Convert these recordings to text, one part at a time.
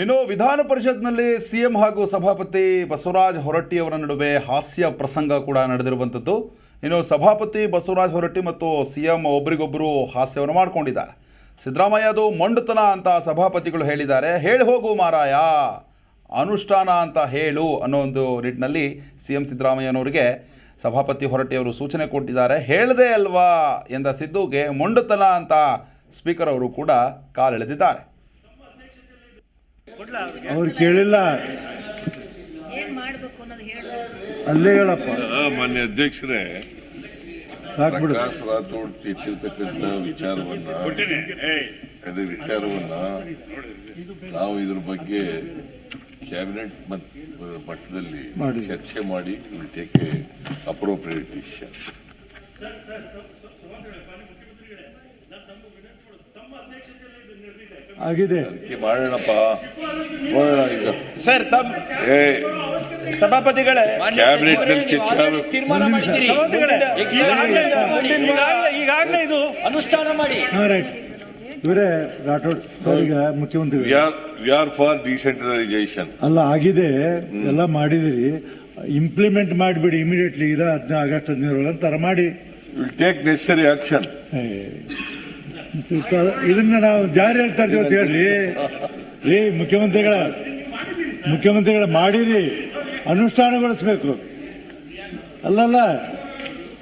ಇನ್ನು ವಿಧಾನ ಪರಿಷತ್ನಲ್ಲಿ ಸಿಎಂ ಹಾಗೂ ಸಭಾಪತಿ ಬಸವರಾಜ ಹೊರಟ್ಟಿ ಅವರ ನಡುವೆ ಹಾಸ್ಯ ಪ್ರಸಂಗ ಕೂಡ ನಡೆದಿರುವಂಥದ್ದು. ಇನ್ನು ಸಭಾಪತಿ ಬಸವರಾಜ ಹೊರಟ್ಟಿ ಮತ್ತು ಸಿಎಂ ಒಬ್ಬರಿಗೊಬ್ಬರು ಹಾಸ್ಯವನ್ನು ಮಾಡಿಕೊಂಡಿದ್ದಾರೆ. ಸಿದ್ದರಾಮಯ್ಯ ಅದು ಮೊಂಡುತನ ಅಂತ ಸಭಾಪತಿಗಳು ಹೇಳಿದ್ದಾರೆ. ಹೇಳಿ ಹೋಗು ಮಾರಾಯ. ಅನುಷ್ಠಾನ ಅಂತ ಹೇಳು ಅನ್ನೋ ಒಂದು ನಿಟ್ಟಿನಲ್ಲಿ ಸಿ ಎಂ ಸಿದ್ದರಾಮಯ್ಯನವರಿಗೆ ಸಭಾಪತಿ ಹೊರಟ್ಟಿಯವರು ಸೂಚನೆ ಕೊಟ್ಟಿದ್ದಾರೆ. ಹೇಳದೆ ಅಲ್ವಾ ಎಂದ ಸಿದ್ದುಗೆ ಮೊಂಡುತನ ಅಂತ ಸ್ಪೀಕರ್ ಅವರು ಕೂಡ ಕಾಲೆಳೆದಿದ್ದಾರೆ. ಅವ್ರು ಕೇಳಿಲ್ಲ. ಏನ್ ಮಾಡ್ಬೇಕು ಅನ್ನೋದು ಹೇಳು ಅಲ್ಲೇ ಹೇಳಪ್ಪ. ಮಾನ್ಯ ಅಧ್ಯಕ್ಷರೇ ರಾಥೋಡ್ ವಿಚಾರವನ್ನ ಅದೇ ವಿಚಾರವನ್ನ ನಾವು ಇದ್ರ ಬಗ್ಗೆ ಕ್ಯಾಬಿನೆಟ್ ಮಟ್ಟದಲ್ಲಿ ಮಾಡಿ. ಚರ್ಚೆ ಮಾಡಿ ಟೇಕ್ ಅಪ್ರೋಪ್ರಿಯೇಟ್ ಡಿಸಿಷನ್ ಆಗಿದೆ. ಅದಕ್ಕೆ ಮಾಡೋಣಪ್ಪ. ಸರ್ ತಮ್ಮ ಏ ಸಭಾಪತಿಗಳೇ ಕ್ಯಾಬಿನೆಟ್ನಲ್ಲಿ ಚರ್ಚೆ ತೀರ್ಮಾನ ಮಾಡ್ತೀರಿ ಈಗಾಗಲೇ ಇದು ಅನುಷ್ಠಾನ ಮಾಡಿ. ಇವರೇ ರಾಠೋಡ್ ಸರ್ ಈಗ ಮುಖ್ಯಮಂತ್ರಿ. V R V R for decentralisation ಅಲ್ಲ ಆಗಿದೆ. ಎಲ್ಲ ಮಾಡಿದಿರಿ. ಇಂಪ್ಲಿಮೆಂಟ್ ಮಾಡಿಬಿಡಿ ಇಮಿಡಿಯೇಟ್ಲಿ ಇದ ಹದಿನ ಆಗಸ್ಟ್ ಹದಿನೈದರೊಳಗೆ ಅಂತ ಮಾಡಿ. ವಿಲ್ ಟೇಕ್ ನೆಸರಿ ಆಕ್ಷನ್ ಇದನ್ನ ನಾವು ಜಾರಿ ಹೇಳ್ತಾ ಇರ್ತೀವಿ ಅಂತ ಹೇಳ್ರಿ. ರೀ ಮುಖ್ಯಮಂತ್ರಿಗಳ ಮುಖ್ಯಮಂತ್ರಿಗಳ ಮಾಡಿರಿ ಅನುಷ್ಠಾನಗೊಳಿಸ್ಬೇಕು. ಅಲ್ಲಲ್ಲ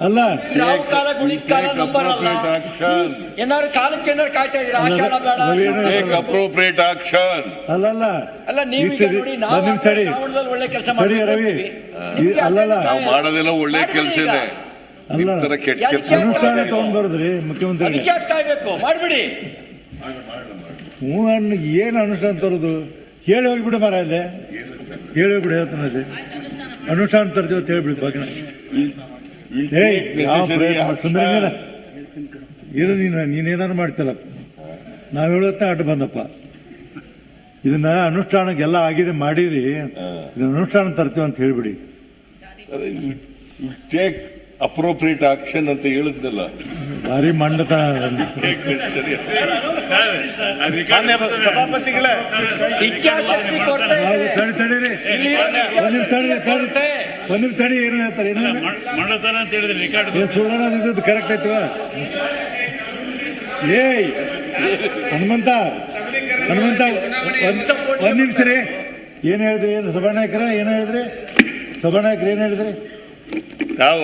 ಅಲ್ಲ. ಯಾವ ಕಾಲ ಗುಳಿ ಕಾಲ ನಂಬರ್ ಅಲ್ಲ ಆಕ್ಷನ್ ಏನಾದ್ರು ಕಾಲಕ್ಕೆ ಏನಾದ್ರು ಕಾಯ್ತಾ ಇದ್ದೀರಾ? ಆಷಾಢ ಬೇಡ ಟೇಕ್ ಅಪ್ರೋಪ್ರಿಯೇಟ್ ಆಕ್ಷನ್ ಅಲ್ಲಲ್ಲ. ಅಲ್ಲ ನೀವು ಇಟ್ಟು- ನೋಡಿ ಒಂದ್ ನಿಮಿಷ ತಡಿ. ಶ್ರಾವಣದಲ್ಲಿ ಒಳ್ಳೆ ಕೆಲಸ ರವಿ. ಈ- ಅಲ್ಲಲ್ಲ. ನಾವು ಮಾಡೋದೆಲ್ಲ ಒಳ್ಳೆ ಮಾಡಿದ್ರಿ ಕೆಲಸನೇ ಅಲ್ಲ. ತರ ಕೆಟ್ಟ ಕೆಲಸ ಅನುಷ್ಠಾನ ಮಾಡ್ಬೇಕು? ತಗೊಂಡ್ ಬರೋದ್ರಿ ಮುಖ್ಯಮಂತ್ರಿ ಅದಕ್ಕೆ ಯಾಕೆ ಕಾಯ್ಬೇಕು? ಮಾಡ್ಬಿಡಿ. ಹ್ಞೂ ಏನು ಅನುಷ್ಠಾನ ತರೋದು? ಹೇಳಿ ಹೋಗ್ಬಿಡು ಮರ ಅಲ್ಲೇ. ಹೇಳಿ ಹೋಗ್ಬಿಡು ಹೇಳ್ತಾನಲ್ಲಿ ಅನುಷ್ಠಾನ ತರ್ತೀವಿ ಅಂತ ಹೇಳ್ಬಿಡು ಬಗ್ಗೆ ಸುಂದರ ಇರು ನೀನು. ನೀನೇನಾರು ಮಾಡ್ತಲ್ಲ ನಾವು ಹೇಳುತ್ತ ಆಟ ಬಂದಪ್ಪ. ಇದನ್ನ ಅನುಷ್ಠಾನಕ್ಕೆಲ್ಲ ಆಗಿದೆ ಮಾಡಿರಿ. ಇದನ್ನ ಅನುಷ್ಠಾನ ತರ್ತೀವಿ ಅಂತ ಹೇಳ್ಬಿಡಿ. ಟೇಕ್ ಅಪ್ರೋಪ್ರಿಯೇಟ್ ಆಕ್ಷನ್ ಅಂತ ಹೇಳಿದ್ನಲ್ಲ. ಭಾರಿ ಮಂಡತ Take necessary- ಮಾನ್ಯ ಸಭಾಪತಿಗಳೇ ಇಚ್ಛಾಶಕ್ತಿ ಕೊರತೆ. ತಡಿ ತಡೀರಿ ಒಂದ್ ತಡಿ ತಡಿ. ಒಂದ್ ತಡಿ ಏನು ಹೇಳ್ತಾರೆ ಏನು ಅಂತ ಹೇಳಿದ್ರೆ ರೆಕಾರ್ಡ್ ಸುಳ್ಳೋಣ ಇದ್ದದ್ದು ಕರೆಕ್ಟ್ ಆಯ್ತವ ಏಯ್ ಹನುಮಂತ ಹನುಮಂತ ಒಂದ್ ಒಂದ್ ನಿಮಿಷ ರೀ. ಏನ್ ಹೇಳಿದ್ರಿ ಏನು ಸಭಾನಾಯಕರ ಏನ್ ಹೇಳಿದ್ರಿ? ಸಭಾನಾಯಕರು ಏನ್ ಹೇಳಿದ್ರಿ? ನಾವು